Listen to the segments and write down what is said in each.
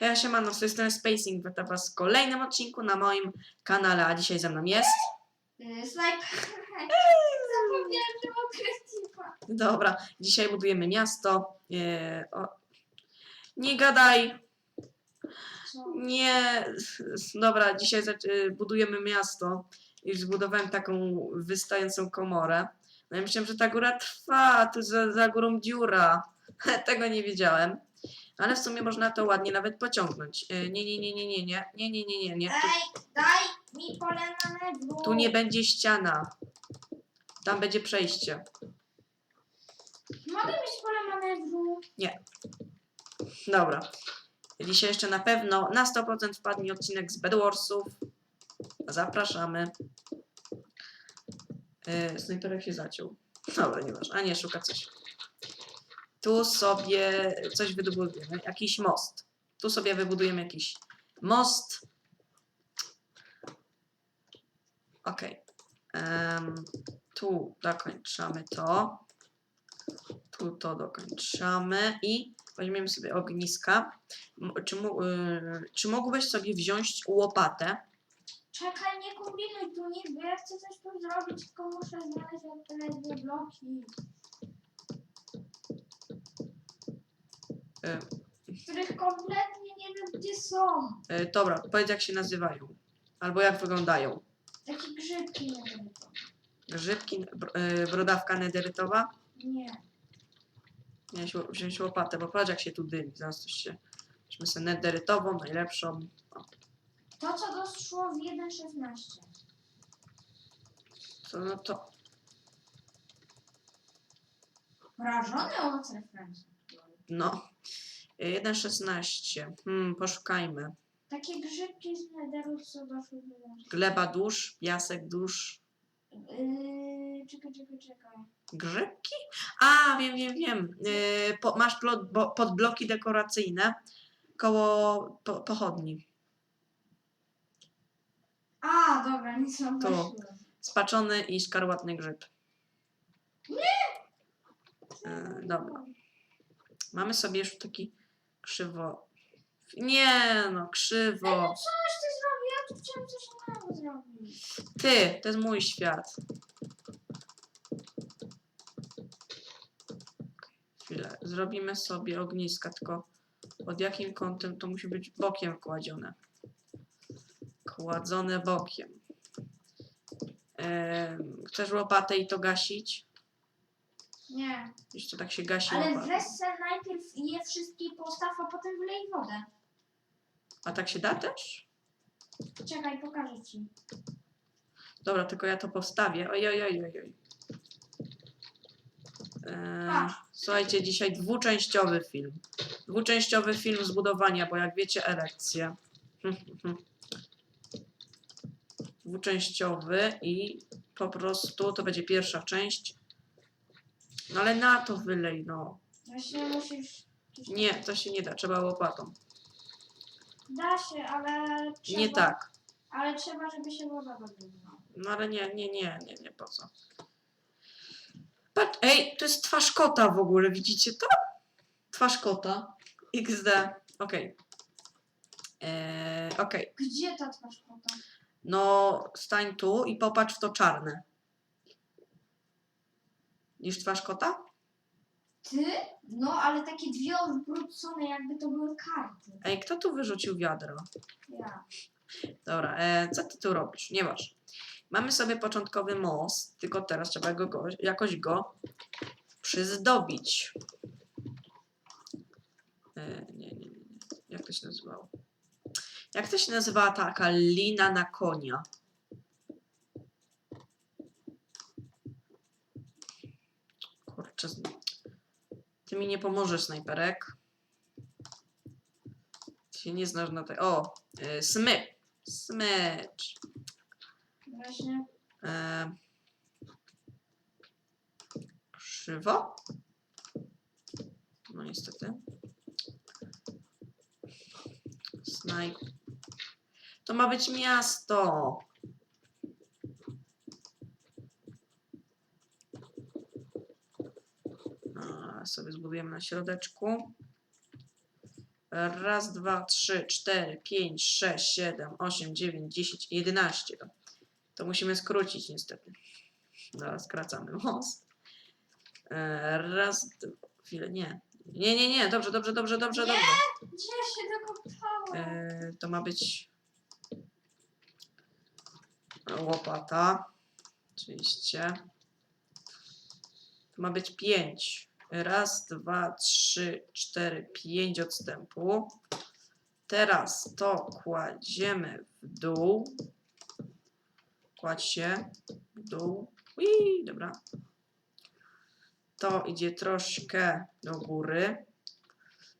Ja się mam, z tej strony Spacing, witam was w kolejnym odcinku na moim kanale, a dzisiaj ze mną jest... Sniper. Zapomniałem, że mam. Dobra, dzisiaj budujemy miasto. E, o, nie gadaj, nie... Dobra, dzisiaj e, budujemy miasto. Już zbudowałem taką wystającą komorę. No i myślałem, że ta góra trwa, tu za, za górą dziura. Tego nie wiedziałem. Ale w sumie można to ładnie nawet pociągnąć. E, Nie, nie, nie, nie, nie, nie, nie, nie, nie, nie, nie. Ej, daj mi pole manewru. tu nie będzie ściana. Tam będzie przejście. Mogę mieć pole manewru? Dobra. Dzisiaj jeszcze na pewno na 100% wpadnie odcinek z Bedwarsów. Zapraszamy. Yy, snajperek się zaciął. Dobra, nieważne. A nie, szuka coś. Tu sobie coś wybudujemy. Jakiś most. Tu sobie wybudujemy jakiś most. Okej. Em, tu dokończamy to. Tu to dokończamy i weźmiemy sobie ogniska. Czy, mu, y, czy mógłbyś sobie wziąć łopatę? Czekaj, nie kombinuj tu nic, bo ja chcę coś tu zrobić, tylko muszę znaleźć odpowiednie bloki. Y, Których kompletnie nie wiem gdzie są. y, dobra, powiedz jak się nazywają. Albo jak wyglądają. Takie grzybki wiem. Grzybki, br- y, brodawka nederytowa. Nie. Miałeś ło- wziąć łopatę, bo patrz jak się tu dymi. Zaraz coś się... Weźmy sobie nederytową, najlepszą. To co doszło w 1.16. To, no to... Wrażony owoc referencji. No. Y, 1.16. Hmm, poszukajmy. Takie grzybki z do nas. Gleba dusz, piasek dusz. Yy, czekaj, czekaj, czekaj. Grzybki? A, wiem, wiem, wiem. Yy, po, masz bo, podbloki dekoracyjne koło po, pochodni. A, dobra, nic nie Tu. Spaczony i szkarłatny grzyb. Yy, dobra. Mamy sobie już taki krzywo. Nie, no, krzywo. coś ty zrobił, ja tu chciałem coś innego zrobić. Ty, to jest mój świat. Chwilę. Zrobimy sobie ogniska, tylko pod jakim kątem to musi być bokiem kładzione. Kładzone bokiem. Em, chcesz łopatę i to gasić? Nie, to tak się gasi ale łopatą. weź se najpierw je wszystkie postaw, a potem wlej wodę. A tak się da też? Czekaj, pokażę ci. Dobra, tylko ja to postawię. Oj, oj, oj, oj. oj. Eee, Patrz. słuchajcie, dzisiaj dwuczęściowy film. Dwuczęściowy film zbudowania, bo jak wiecie, erekcje. Dwuczęściowy i po prostu to będzie pierwsza część. No ale na to wylej, no. Właśnie musisz... Nie, to się nie da, trzeba łopatą. Da się, ale trzeba... Nie tak. Ale trzeba, żeby się woda wybrała. No ale nie, nie, nie, nie, nie, po co? Patrz, ej, to jest twarz kota w ogóle, widzicie to? Twarz kota. XD. Okej. Eee, Okej. Gdzie ta twarz kota? No, stań tu i popatrz w to czarne. Niż twarz kota? Ty? No, ale takie dwie odwrócone, jakby to były karty. Ej, kto tu wyrzucił wiadro? Ja. Dobra, e, co ty tu robisz? Nie masz. Mamy sobie początkowy most, tylko teraz trzeba go, go jakoś go przyzdobić. E, nie, nie, nie. Jak to się nazywało? Jak to się nazywała taka lina na konia? Ty mi nie pomożesz, snajperek. Ty się nie znasz na tej... O! E, smyk. Smycz. Właśnie. E, krzywo? No niestety. Snaj. To ma być miasto. Sobie zbudujemy na środeczku. Raz, dwa, trzy, cztery, pięć, sześć, siedem, osiem, dziewięć, dziesięć, jedenaście. To, musimy skrócić niestety. Zaraz skracamy most. Raz, dwa, chwilę, nie. Nie, nie, nie, dobrze, dobrze, dobrze, dobrze, Nie. dobrze. Gdzie się dokopałam? E, to ma być łopata. Oczywiście. To ma być pięć. Raz, dwa, trzy, cztery, pięć odstępu. Teraz to kładziemy w dół. Kładź się w dół. Ui, dobra. To idzie troszkę do góry.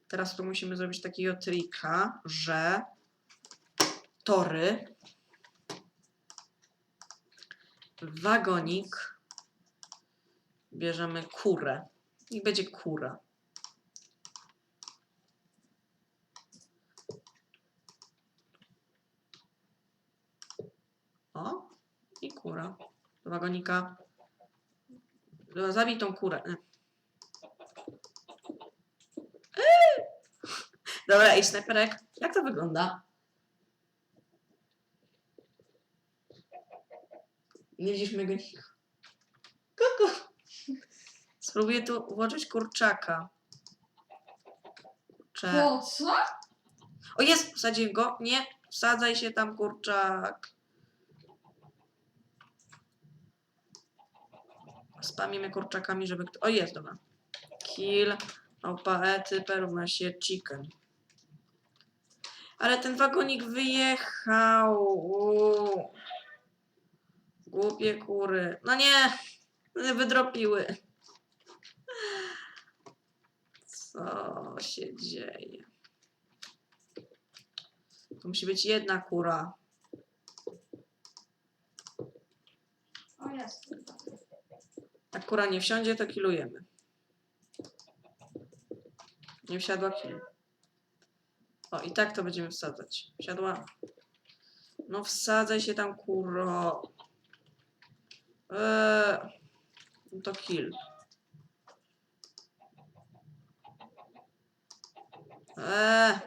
Teraz tu musimy zrobić takiego trika, że tory, wagonik, bierzemy kurę i będzie kura. O, i kura. Do wagonika. Zabij tą kurę. Eee! Dobra, i snajperek, jak to wygląda? Nie widzisz mojego nika. Kuku. Spróbuję tu włożyć kurczaka. Kurczak. Po co? O jest! Wsadziłem go. Nie, wsadzaj się tam, kurczak. Spamimy kurczakami, żeby... kto- O jest, dobra. Kill. Opaety, równa się chicken. Ale ten wagonik wyjechał. Uuu. Głupie kury. No nie! Wydropiły. Co się dzieje? To musi być jedna kura. O jest. Jak kura nie wsiądzie, to kilujemy. Nie wsiadła kill. O, i tak to będziemy wsadzać. Wsiadła. No wsadzaj się tam, kuro. Eee, to kill. Eee.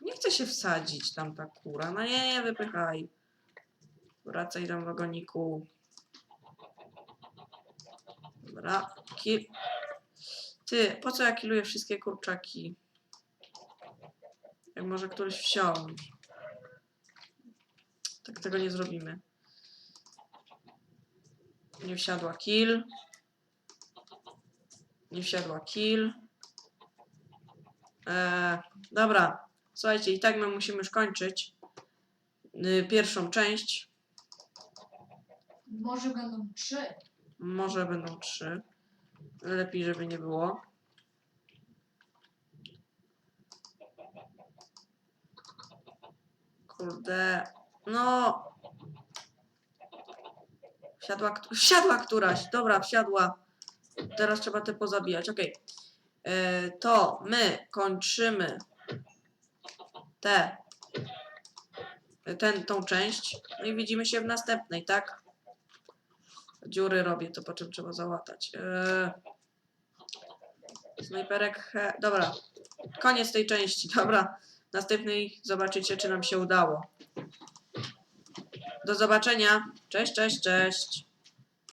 Nie chce się wsadzić tam ta kura. No nie, nie wypychaj. Wracaj tam wagoniku. Dobra. Ty, po co ja killuję wszystkie kurczaki? Jak może któryś wsiąść? Tak tego nie zrobimy. Nie wsiadła kill. Nie wsiadła kill. Eee, dobra, słuchajcie, i tak my musimy już kończyć y, pierwszą część. Może będą trzy. Może będą trzy. Lepiej, żeby nie było. Kurde. No. Wsiadła, wsiadła któraś. Dobra, wsiadła. Teraz trzeba te pozabijać. Okej. E, To my kończymy te, ten, tą część. No i widzimy się w następnej, tak? Dziury robię, to po czym trzeba załatać. Eee... Snajperek. Dobra. Koniec tej części. Dobra. Następnej zobaczycie, czy nam się udało. Do zobaczenia. Cześć, cześć, cześć.